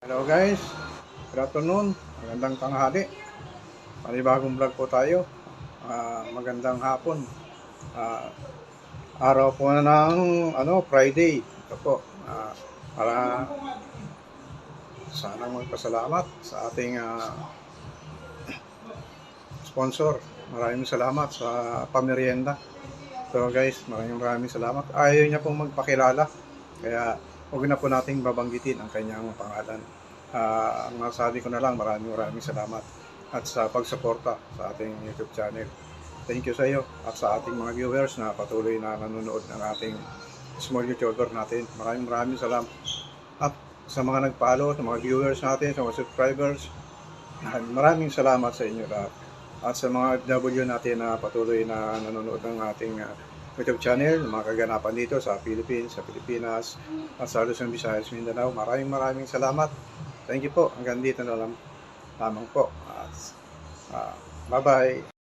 Hello guys, good afternoon, magandang tanghali. Panibagong vlog po tayo. Ah, magandang hapon. Ah, araw po na ng ano, Friday. Ito po. Ah, para sana magpasalamat sa ating ah, sponsor. Maraming salamat sa pamerienda. So guys, maraming maraming salamat. Ayaw niya pong magpakilala. Kaya huwag na po nating babanggitin ang kanyang pangalan. Ah, ang masabi ko na lang, maraming maraming salamat at sa pagsuporta sa ating YouTube channel. Thank you sa iyo at sa ating mga viewers na patuloy na nanonood ng ating small YouTuber natin. Maraming maraming salamat. At sa mga nag-follow, sa mga viewers natin, sa mga subscribers, maraming salamat sa inyo lahat. At sa mga W natin na patuloy na nanonood ng ating ah, YouTube channel, mga kaganapan dito sa Philippines, sa Pilipinas, at sa Luzon, Visayas, Mindanao. Maraming maraming salamat. Thank you po. Hanggang dito na lang lamang po. At, ah, bye-bye.